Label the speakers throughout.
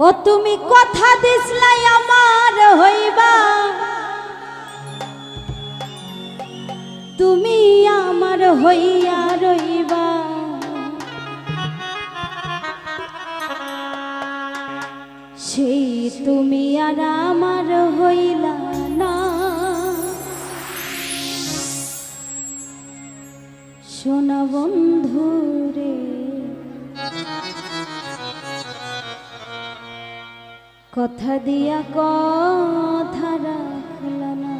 Speaker 1: ও তুমি কথা দিসলাই আমার হইবা। তুমি আমার হইয়া রইবা। সেই তুমি আর আমার হইলা না। সোনা বন্ধু কথা দিয়া কথা রাখল না।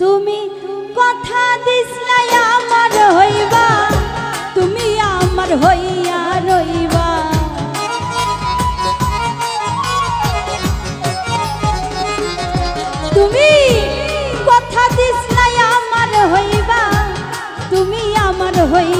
Speaker 1: তুমি কথা দিসলাই আমার হইবা, তুমি আমার হইয়া রইবা। তুমি কথা দিসলাই আমার হইবা, তুমি আমার হইয়া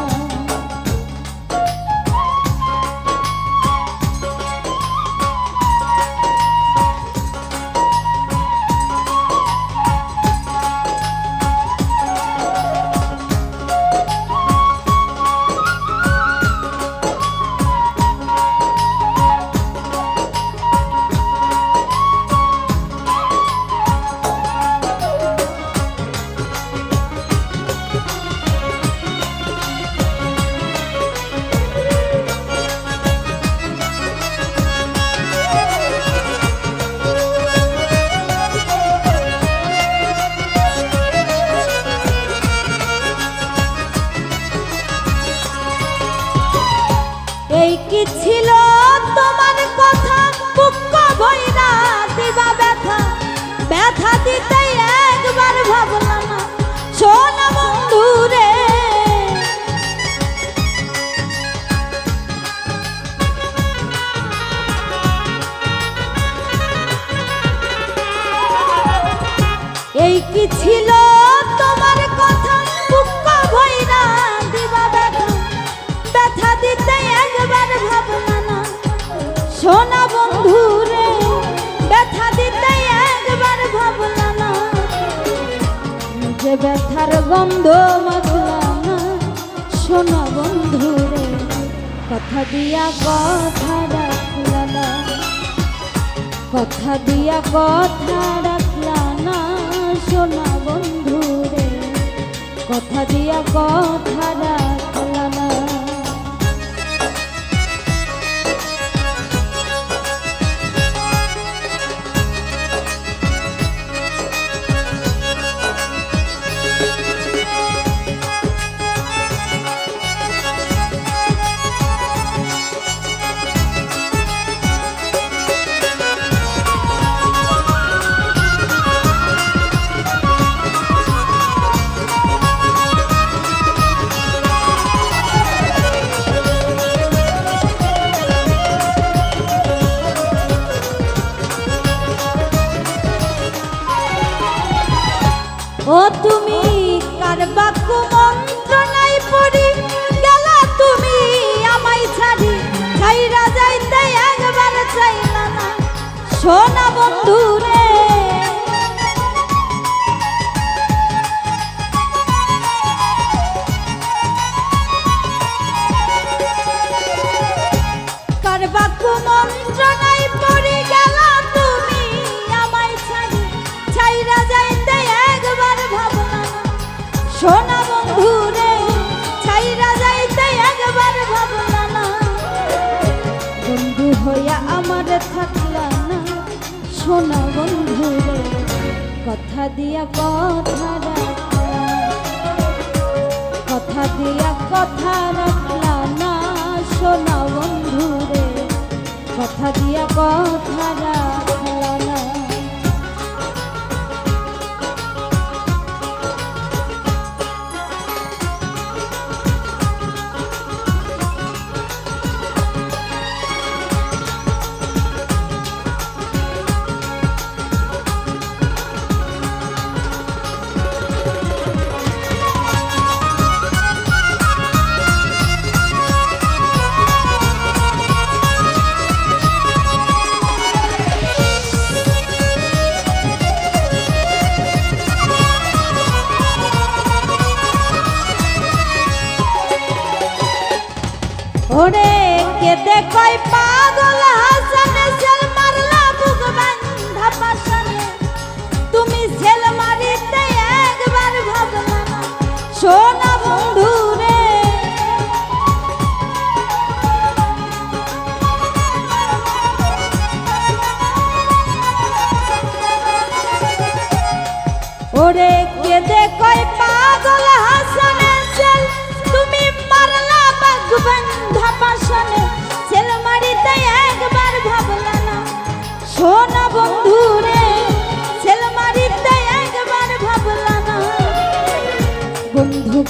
Speaker 1: কি ছিল তোমার কথা? বুক না দিবা ব্যথা। ব্যথা দিতে ব্যথার গন্ধ মাখলাম না সোনা বন্ধু রে কথা দিয়া কথা রাখলা কথা দিয়া কথা রাখলা না শোনো বন্ধু রে কথা দিয়া কথা ও তুমি, কার বাক্য মন্ত্রণায় পড়ি? গেলা তুমি আমায় ছাড়ি। ছাইরা যাইতে একবার চাইলা না। সোনা বন্ধু রে হইয়া আমার থাকলা না। সোনা বন্ধু কথা দিয়া কথা রাখলা কথা দিয়া কথা রাখলা না, সোনা বন্ধু রে কথা দিয়া কথা রাখলা ওরে কেতে কয় পা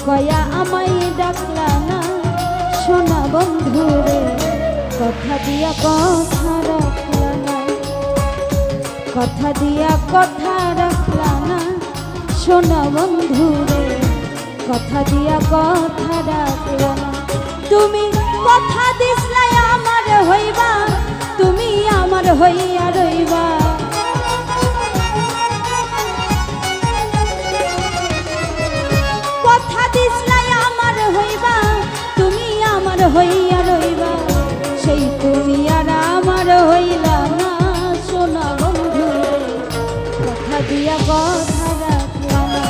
Speaker 1: কয়া আমায় ডাকলা না। সোনা বন্ধু রে, কথা দিয়া কথা রাখলা না। কথা দিয়া কথা রাখলা না। সোনা বন্ধু রে, কথা দিয়া কথা রাখলা না। তুমি কথা দিসলাই আমার হইবা, তুমি আমার হইয়া রইবা। হইয়া রইবা, সেই তুমি আর আমার হইলা না। সোনা বন্ধু, কথা দিয়া কথা রাখলা না।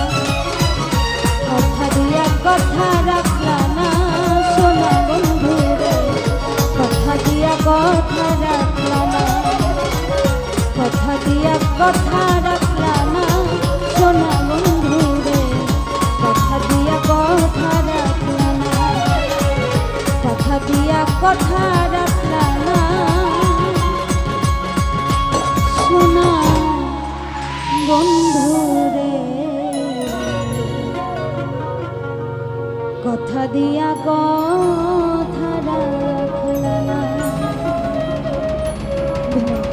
Speaker 1: কথা দিয়া কথা রাখলা না, সোনা বন্ধু কথা দিয়া কথা রাখলা না। কথা দিয়া কথা বন্ধু কথা দিয়া রাখলা